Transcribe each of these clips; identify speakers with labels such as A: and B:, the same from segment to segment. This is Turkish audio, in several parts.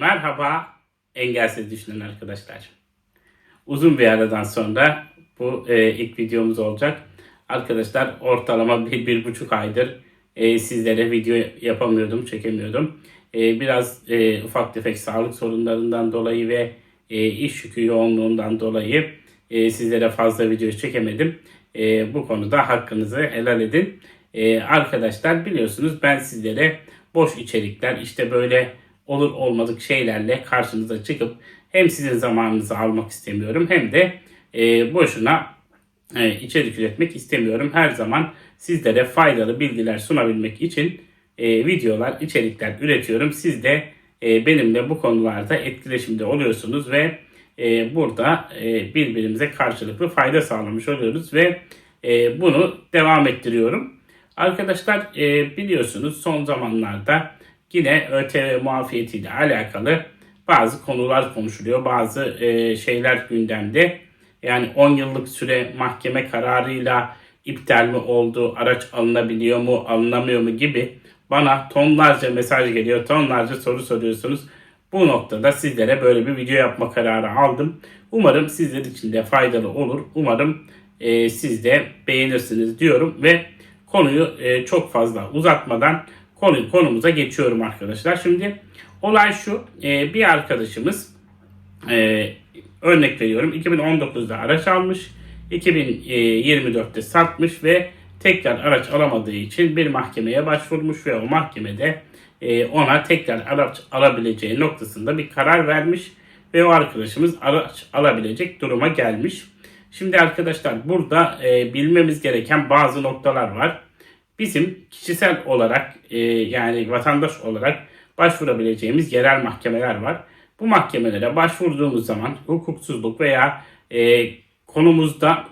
A: Merhaba engelsiz düşünen arkadaşlar. Uzun bir aradan sonra bu e, ilk videomuz olacak. Arkadaşlar ortalama bir, bir buçuk aydır e, sizlere video yapamıyordum, çekemiyordum. E, biraz e, ufak tefek sağlık sorunlarından dolayı ve e, iş yükü yoğunluğundan dolayı e, sizlere fazla video çekemedim. E, bu konuda hakkınızı helal edin. E, arkadaşlar biliyorsunuz ben sizlere boş içerikler işte böyle olur olmadık şeylerle karşınıza çıkıp hem sizin zamanınızı almak istemiyorum hem de e, boşuna e, içerik üretmek istemiyorum. Her zaman sizlere faydalı bilgiler sunabilmek için e, videolar, içerikler üretiyorum. Siz de e, benimle bu konularda etkileşimde oluyorsunuz ve e, burada e, birbirimize karşılıklı fayda sağlamış oluyoruz ve e, bunu devam ettiriyorum. Arkadaşlar e, biliyorsunuz son zamanlarda yine ÖTV muafiyetiyle alakalı bazı konular konuşuluyor. Bazı e, şeyler gündemde. Yani 10 yıllık süre mahkeme kararıyla iptal mi oldu, araç alınabiliyor mu, alınamıyor mu gibi bana tonlarca mesaj geliyor, tonlarca soru soruyorsunuz. Bu noktada sizlere böyle bir video yapma kararı aldım. Umarım sizler için de faydalı olur. Umarım e, siz de beğenirsiniz diyorum ve konuyu e, çok fazla uzatmadan konu konumuza geçiyorum arkadaşlar. Şimdi olay şu. E, bir arkadaşımız e, örnek veriyorum 2019'da araç almış. 2024'te satmış ve tekrar araç alamadığı için bir mahkemeye başvurmuş ve o mahkemede e, ona tekrar araç alabileceği noktasında bir karar vermiş ve o arkadaşımız araç alabilecek duruma gelmiş. Şimdi arkadaşlar burada e, bilmemiz gereken bazı noktalar var. Bizim kişisel olarak e, yani vatandaş olarak başvurabileceğimiz yerel mahkemeler var. Bu mahkemelere başvurduğumuz zaman hukuksuzluk veya e, konumuzda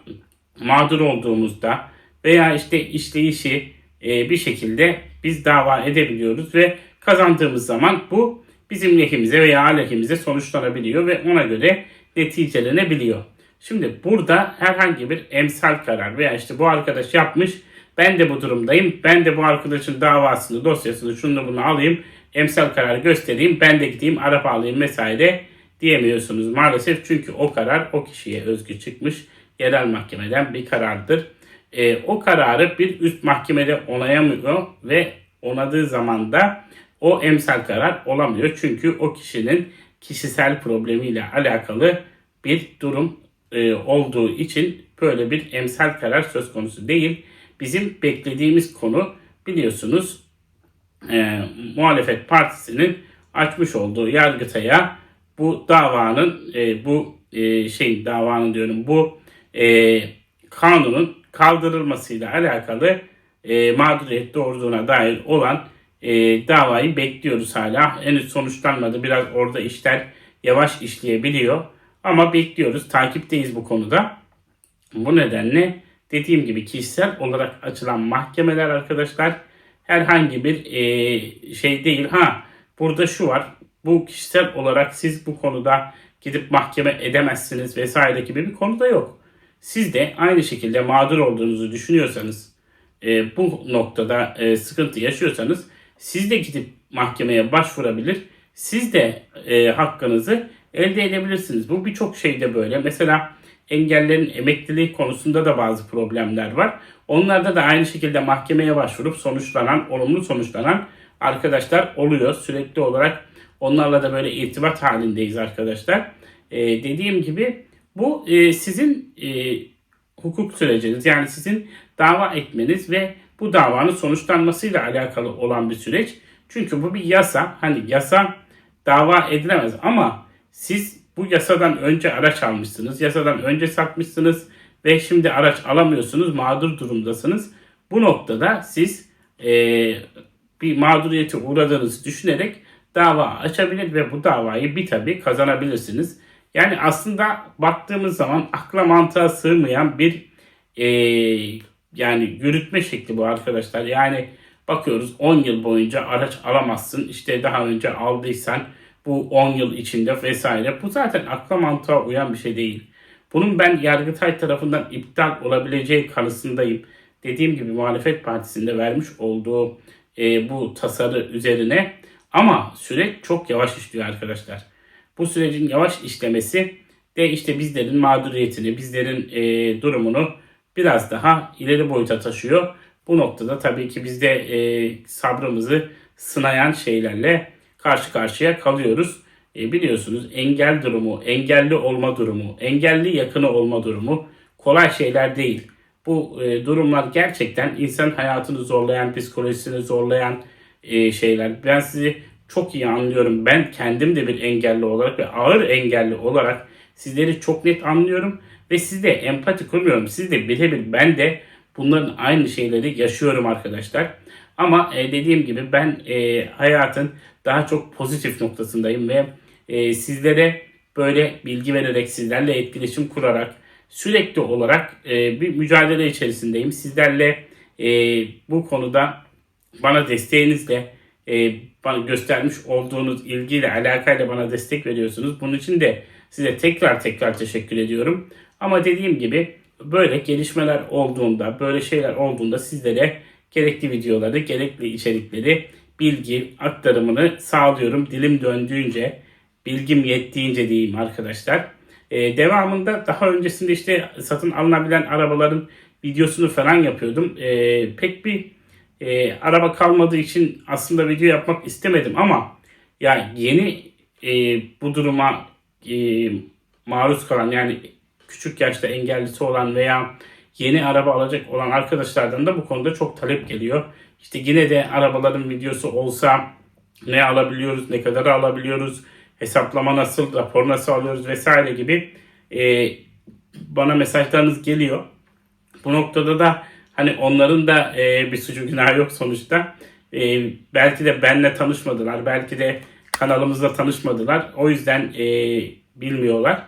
A: mağdur olduğumuzda veya işte işleyişi e, bir şekilde biz dava edebiliyoruz ve kazandığımız zaman bu bizim lehimize veya aleyhimize sonuçlanabiliyor ve ona göre neticelenebiliyor. Şimdi burada herhangi bir emsal karar veya işte bu arkadaş yapmış ben de bu durumdayım ben de bu arkadaşın davasını dosyasını şunu bunu alayım emsal karar göstereyim ben de gideyim araba alayım vesaire diyemiyorsunuz maalesef çünkü o karar o kişiye özgü çıkmış yerel mahkemeden bir karardır. E, o kararı bir üst mahkemede onayamıyor ve onadığı zaman da o emsal karar olamıyor. Çünkü o kişinin kişisel problemiyle alakalı bir durum e, olduğu için böyle bir emsal karar söz konusu değil. Bizim beklediğimiz konu biliyorsunuz e, muhalefet partisinin açmış olduğu yargıtaya bu davanın e, bu e, şey davanın diyorum bu e, kanunun kaldırılmasıyla alakalı e, mağduriyet doğurduğuna dair olan e, davayı bekliyoruz hala. Henüz sonuçlanmadı. Biraz orada işler yavaş işleyebiliyor. Ama bekliyoruz. Takipteyiz bu konuda. Bu nedenle dediğim gibi kişisel olarak açılan mahkemeler arkadaşlar herhangi bir e, şey değil. Ha burada şu var. Bu kişisel olarak siz bu konuda gidip mahkeme edemezsiniz vesaire gibi bir konuda yok. Siz de aynı şekilde mağdur olduğunuzu düşünüyorsanız e, bu noktada e, sıkıntı yaşıyorsanız siz de gidip mahkemeye başvurabilir. Siz de e, hakkınızı elde edebilirsiniz. Bu birçok şeyde böyle. Mesela engellerin emekliliği konusunda da bazı problemler var. Onlarda da aynı şekilde mahkemeye başvurup sonuçlanan, olumlu sonuçlanan arkadaşlar oluyor. Sürekli olarak onlarla da böyle irtibat halindeyiz arkadaşlar. E, dediğim gibi bu e, sizin e, hukuk süreciniz yani sizin dava etmeniz ve bu davanın sonuçlanmasıyla alakalı olan bir süreç. Çünkü bu bir yasa. Hani yasa dava edilemez ama siz bu yasadan önce araç almışsınız. Yasadan önce satmışsınız ve şimdi araç alamıyorsunuz. Mağdur durumdasınız. Bu noktada siz e, bir mağduriyete uğradığınızı düşünerek dava açabilir ve bu davayı bir tabi kazanabilirsiniz. Yani aslında baktığımız zaman akla mantığa sığmayan bir e, yani yürütme şekli bu arkadaşlar. Yani bakıyoruz 10 yıl boyunca araç alamazsın. İşte daha önce aldıysan bu 10 yıl içinde vesaire. Bu zaten akla mantığa uyan bir şey değil. Bunun ben Yargıtay tarafından iptal olabileceği kanısındayım. Dediğim gibi muhalefet partisinde vermiş olduğu e, bu tasarı üzerine Ama süreç çok yavaş işliyor arkadaşlar. Bu sürecin yavaş işlemesi de işte bizlerin mağduriyetini, bizlerin e, durumunu biraz daha ileri boyuta taşıyor. Bu noktada tabii ki biz de e, sabrımızı sınayan şeylerle karşı karşıya kalıyoruz. E, biliyorsunuz engel durumu, engelli olma durumu, engelli yakını olma durumu kolay şeyler değil. Bu e, durumlar gerçekten insan hayatını zorlayan, psikolojisini zorlayan e, şeyler. Ben sizi çok iyi anlıyorum. Ben kendim de bir engelli olarak ve ağır engelli olarak sizleri çok net anlıyorum ve sizde empati kurmuyorum. Siz de birebir ben de bunların aynı şeyleri yaşıyorum arkadaşlar. Ama e, dediğim gibi ben e, hayatın daha çok pozitif noktasındayım ve e, sizlere böyle bilgi vererek, sizlerle etkileşim kurarak sürekli olarak e, bir mücadele içerisindeyim. Sizlerle e, bu konuda bana desteğinizle e, bana göstermiş olduğunuz ilgiyle, alakayla bana destek veriyorsunuz. Bunun için de size tekrar tekrar teşekkür ediyorum. Ama dediğim gibi böyle gelişmeler olduğunda, böyle şeyler olduğunda sizlere gerekli videoları, gerekli içerikleri, bilgi aktarımını sağlıyorum. Dilim döndüğünce, bilgim yettiğince diyeyim arkadaşlar. Ee, devamında daha öncesinde işte satın alınabilen arabaların videosunu falan yapıyordum. Ee, pek bir e, araba kalmadığı için aslında video yapmak istemedim ama ya yeni e, bu duruma e, maruz kalan yani küçük yaşta engellisi olan veya yeni araba alacak olan arkadaşlardan da bu konuda çok talep geliyor. İşte yine de arabaların videosu olsa ne alabiliyoruz, ne kadar alabiliyoruz, hesaplama nasıl, rapor nasıl alıyoruz vesaire gibi e, bana mesajlarınız geliyor. Bu noktada da hani onların da e, bir suçu günahı yok sonuçta. E, belki de benle tanışmadılar, belki de kanalımızla tanışmadılar. O yüzden e, bilmiyorlar.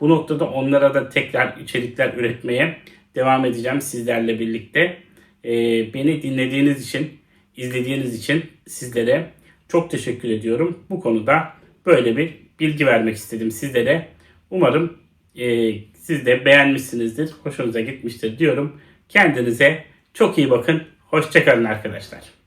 A: Bu noktada onlara da tekrar içerikler üretmeye devam edeceğim sizlerle birlikte. E, beni dinlediğiniz için, izlediğiniz için sizlere çok teşekkür ediyorum. Bu konuda böyle bir bilgi vermek istedim sizlere. Umarım e, siz de beğenmişsinizdir, hoşunuza gitmiştir diyorum. Kendinize çok iyi bakın. Hoşçakalın arkadaşlar.